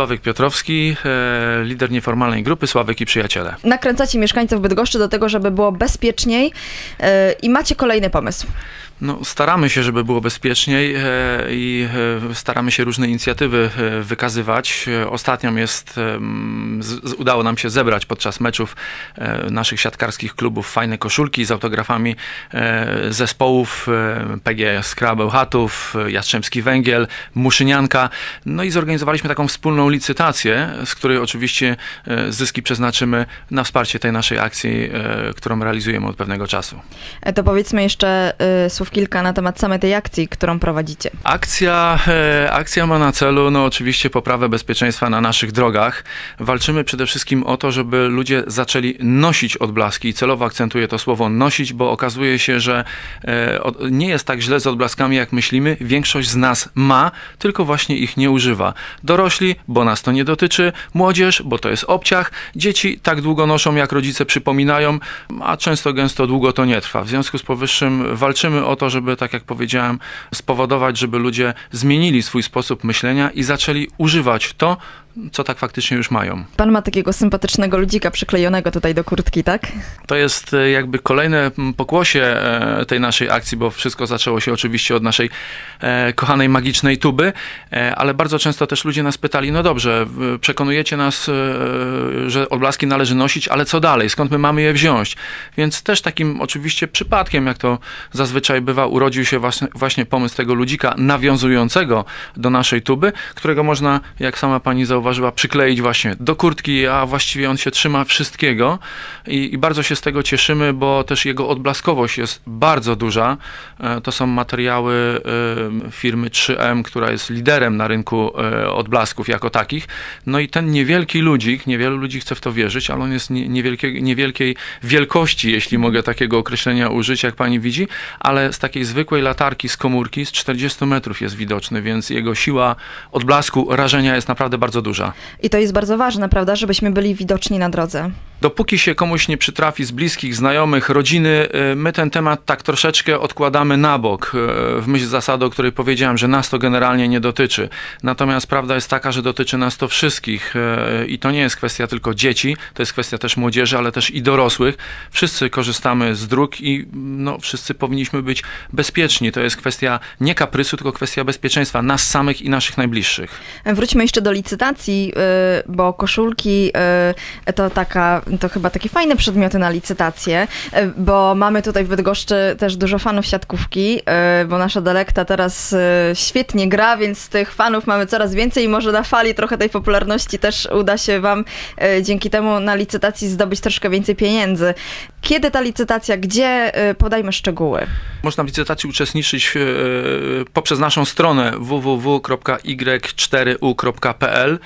Sławek Piotrowski, e, lider nieformalnej grupy Sławek i Przyjaciele. Nakręcacie mieszkańców Bydgoszczy do tego, żeby było bezpieczniej e, i macie kolejny pomysł. No, staramy się, żeby było bezpieczniej e, i staramy się różne inicjatywy wykazywać. Ostatnią jest, z, udało nam się zebrać podczas meczów naszych siatkarskich klubów fajne koszulki z autografami zespołów PG Skra Bełchatów, e, Jastrzębski Węgiel, Muszynianka. No i zorganizowaliśmy taką wspólną licytację, z której oczywiście e, zyski przeznaczymy na wsparcie tej naszej akcji, e, którą realizujemy od pewnego czasu. E, To powiedzmy jeszcze słów kilka na temat samej tej akcji, którą prowadzicie. Akcja, akcja ma na celu, no oczywiście poprawę bezpieczeństwa na naszych drogach. Walczymy przede wszystkim o to, żeby ludzie zaczęli nosić odblaski i celowo akcentuję to słowo nosić, bo okazuje się, że nie jest tak źle z odblaskami, jak myślimy. Większość z nas ma, tylko właśnie ich nie używa. Dorośli, bo nas to nie dotyczy, młodzież, bo to jest obciach, dzieci tak długo noszą, jak rodzice przypominają, a często gęsto długo to nie trwa. W związku z powyższym walczymy o to, żeby, tak jak powiedziałem, spowodować, żeby ludzie zmienili swój sposób myślenia i zaczęli używać to, co tak faktycznie już mają. Pan ma takiego sympatycznego ludzika przyklejonego tutaj do kurtki, tak? To jest e, jakby kolejne pokłosie e, tej naszej akcji, bo wszystko zaczęło się oczywiście od naszej e, kochanej magicznej tuby, ale bardzo często też ludzie nas pytali, no dobrze, przekonujecie nas, że odblaski należy nosić, ale co dalej, skąd my mamy je wziąć? Więc też takim oczywiście przypadkiem, jak to zazwyczaj bywa, urodził się właśnie, właśnie pomysł tego ludzika nawiązującego do naszej tuby, którego można, jak sama pani zauważyła, przykleić właśnie do kurtki, a właściwie on się trzyma wszystkiego i, i bardzo się z tego cieszymy, bo też jego odblaskowość jest bardzo duża. E, To są materiały e, firmy 3M, która jest liderem na rynku e, odblasków jako takich. No i ten niewielki ludzik, niewielu ludzi chce w to wierzyć, ale on jest nie- niewielkie, niewielkiej wielkości, jeśli mogę takiego określenia użyć, jak pani widzi, ale z takiej zwykłej latarki z komórki z 40 metrów jest widoczny, więc jego siła odblasku, rażenia jest naprawdę bardzo duża. I to jest bardzo ważne, prawda, żebyśmy byli widoczni na drodze. Dopóki się komuś nie przytrafi z bliskich, znajomych, rodziny, y, my ten temat tak troszeczkę odkładamy na bok, y, w myśl zasady, o której powiedziałem, że nas to generalnie nie dotyczy. Natomiast prawda jest taka, że dotyczy nas to wszystkich y, i to nie jest kwestia tylko dzieci, to jest kwestia też młodzieży, ale też i dorosłych. Wszyscy korzystamy z dróg i no, wszyscy powinniśmy być bezpieczni. To jest kwestia nie kaprysu, tylko kwestia bezpieczeństwa nas samych i naszych najbliższych. Wróćmy jeszcze do licytacji, bo koszulki to taka, to chyba takie fajne przedmioty na licytację, y, bo mamy tutaj w Bydgoszczy też dużo fanów siatkówki, y, bo nasza Delekta teraz y, świetnie gra, więc tych fanów mamy coraz więcej i może na fali trochę tej popularności też uda się wam dzięki temu na licytacji zdobyć troszkę więcej pieniędzy. Kiedy ta licytacja, gdzie? Podajmy szczegóły. Można w licytacji uczestniczyć e, poprzez naszą stronę www.y4u.pl.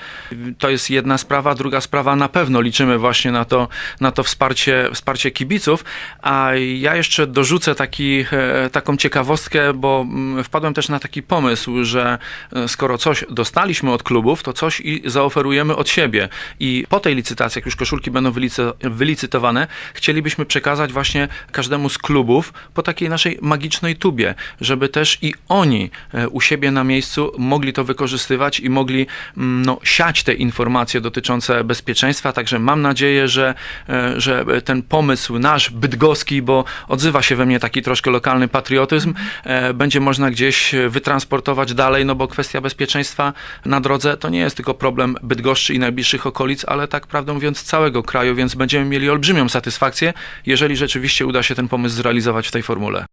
To jest jedna sprawa. Druga sprawa, na pewno liczymy właśnie na to, na to wsparcie, wsparcie kibiców. A ja jeszcze dorzucę taki, e, taką ciekawostkę, bo mm, wpadłem też na taki pomysł, że e, skoro coś dostaliśmy od klubów, to coś i zaoferujemy od siebie. I po tej licytacji, jak już koszulki będą wylicy- wylicytowane, chcielibyśmy przekazać właśnie każdemu z klubów po takiej naszej magicznej tubie, żeby też i oni e, u siebie na miejscu mogli to wykorzystywać i mogli mm, no, siać te informacje dotyczące bezpieczeństwa. Także mam nadzieję, że, e, że ten pomysł nasz, bydgoski, bo odzywa się we mnie taki troszkę lokalny patriotyzm, e, będzie można gdzieś wytransportować dalej, no bo kwestia bezpieczeństwa na drodze to nie jest tylko problem Bydgoszczy i najbliższych okolic, ale tak prawdę mówiąc całego kraju, więc będziemy mieli olbrzymią satysfakcję, jeżeli rzeczywiście uda się ten pomysł zrealizować w tej formule.